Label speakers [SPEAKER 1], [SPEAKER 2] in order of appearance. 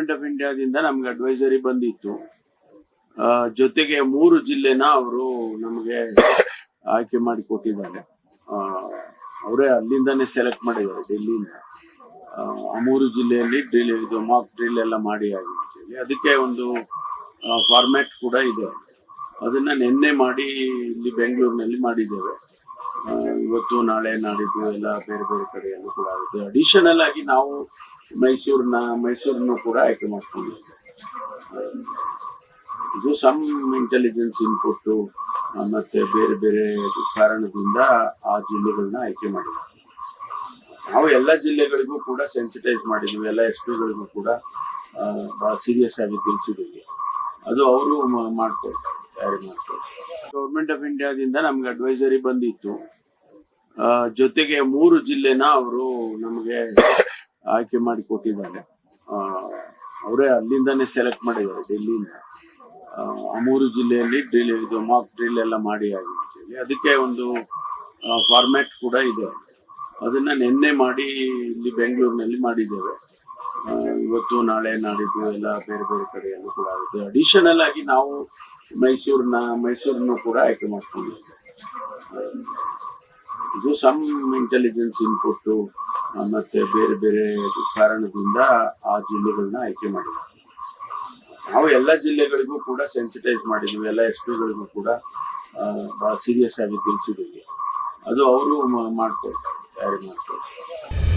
[SPEAKER 1] Government of ಇಂಡಿಯಾದಿಂದ ನಮ್ಗೆ advisory ಬಂದಿತ್ತು. ಜೊತೆಗೆ ಮೂರು ಜಿಲ್ಲೆನ ಅವರು ನಮಗೆ ಆಯ್ಕೆ ಮಾಡಿ ಕೊಟ್ಟಿದ್ದಾರೆ. ಅವರೇ ಅಲ್ಲಿಂದಾನೇ ಸೆಲೆಕ್ಟ್ ಮಾಡಿದ್ದಾರೆ ಡೆಲ್ಲಿಯಿಂದ. ಆ, ಆ ಮೂರು ಜಿಲ್ಲೆಯಲ್ಲಿ ಡ್ರಿಲ್ ಇದು ಮಾಕ್ ಡ್ರಿಲ್ ಎಲ್ಲ ಮಾಡಿ ಆಗಿದೆ ಅದಕ್ಕೆ ಒಂದು ಫಾರ್ಮ್ಯಾಟ್ ಕೂಡ ಇದೆ. ಅದನ್ನ ನಿನ್ನೆ ಮಾಡಿ ಇಲ್ಲಿ ಬೆಂಗಳೂರಿನಲ್ಲಿ ಮಾಡಿದ್ದೇವೆ. ಇವತ್ತು ನಾಳೆ ನಾಡಿದ್ದು ಎಲ್ಲ ಬೇರೆ ಬೇರೆ ಕಡೆಯಲ್ಲೂ ಕೂಡ ಆಗುತ್ತೆ. ಅಡಿಷನಲ್ ಆಗಿ ನಾವು ಮೈಸೂರಿನ, ಮೈಸೂರನ್ನು ಕೂಡ ಆಯ್ಕೆ ಮಾಡ್ಕೊಂಡಿದ್ದೇವೆ ಇದು ಸಮ್ ಇಂಟೆಲಿಜೆನ್ಸ್ ಇನ್ಪುಟ್ಟು ಮತ್ತೆ ಬೇರೆ ಬೇರೆ ಕಾರಣದಿಂದ ಆ ಜಿಲ್ಲೆಗಳನ್ನ ಆಯ್ಕೆ ಮಾಡಿದ್ವಿ ನಾವು ಎಲ್ಲ ಜಿಲ್ಲೆಗಳಿಗೂ ಕೂಡ ಸೆನ್ಸಿಟೈಸ್ ಮಾಡಿದ್ವಿ, ಎಲ್ಲ ಎಸ್ ಪಿಗಳಿಗೂ ಕೂಡ ಬಹಳ ಸೀರಿಯಸ್ ಆಗಿ ತಿಳಿಸಿದ್ದೀವಿ ಅದು ಅವರು ಮಾಡ್ಕೊಳ್ತಾರೆ ತಯಾರಿ ಮಾಡ್ತಾರೆ. ಗೌರ್ಮೆಂಟ್ ಆಫ್ ಇಂಡಿಯಾದಿಂದ ನಮ್ಗೆ ಅಡ್ವೈಸರಿ ಬಂದಿತ್ತು. ಜೊತೆಗೆ ಮೂರು ಜಿಲ್ಲೆನ ಅವರು ನಮಗೆ ಆಯ್ಕೆ ಮಾಡಿ ಕೊಟ್ಟಿದ್ದಾರೆ. ಅವರೇ ಅಲ್ಲಿಂದಾನೇ ಸೆಲೆಕ್ಟ್ ಮಾಡಿದ್ದಾರೆ ಡೆಲ್ಲಿಯಿಂದ ಅಮೂರು ಜಿಲ್ಲೆಯಲ್ಲಿ ಡ್ರಿಲ್ ಇದು ಮಾಕ್ ಡ್ರಿಲ್ ಎಲ್ಲ ಮಾಡಿ ಆಗಿದೆ ಅದಕ್ಕೆ ಒಂದು ಫಾರ್ಮ್ಯಾಟ್ ಕೂಡ ಇದೆ. ಅದನ್ನ ನಿನ್ನೆ ಮಾಡಿ ಇಲ್ಲಿ ಬೆಂಗಳೂರಿನಲ್ಲಿ ಮಾಡಿದ್ದೇವೆ. ಇವತ್ತು, ನಾಳೆ, ನಾಡಿದ್ದು ಎಲ್ಲ ಬೇರೆ ಬೇರೆ ಕಡೆಯಲ್ಲೂ ಕೂಡ ಆಗುತ್ತೆ. ಅಡಿಷನಲ್ ಆಗಿ ನಾವು ಮೈಸೂರಿನ, ಮೈಸೂರನ್ನು ಕೂಡ ಆಯ್ಕೆ ಮಾಡ್ಕೊಂಡಿದ್ದೇವೆ. ಇದು ಸಮ್ ಇಂಟೆಲಿಜೆನ್ಸ್ ಇನ್ಪುಟ್ಟು ಮತ್ತೆ ಬೇರೆ ಬೇರೆ ಕಾರಣದಿಂದ ಆ ಜಿಲ್ಲೆಗಳನ್ನ ಆಯ್ಕೆ ಮಾಡಿದ್ದಾರೆ ನಾವು ಎಲ್ಲ ಜಿಲ್ಲೆಗಳಿಗೂ ಕೂಡ ಸೆನ್ಸಿಟೈಸ್ ಮಾಡಿದ್ವಿ, ಎಲ್ಲ ಎಸ್ ಪಿಗಳಿಗೂ ಕೂಡ ಬಹಳ ಸೀರಿಯಸ್ ಆಗಿ ತಿಳಿಸಿದ್ದೀವಿ ಅದು ಅವರು ಮಾಡ್ಕೊಳ್ತಾರೆ ತಯಾರಿ ಮಾಡ್ಕೊಳ್ತಾರೆ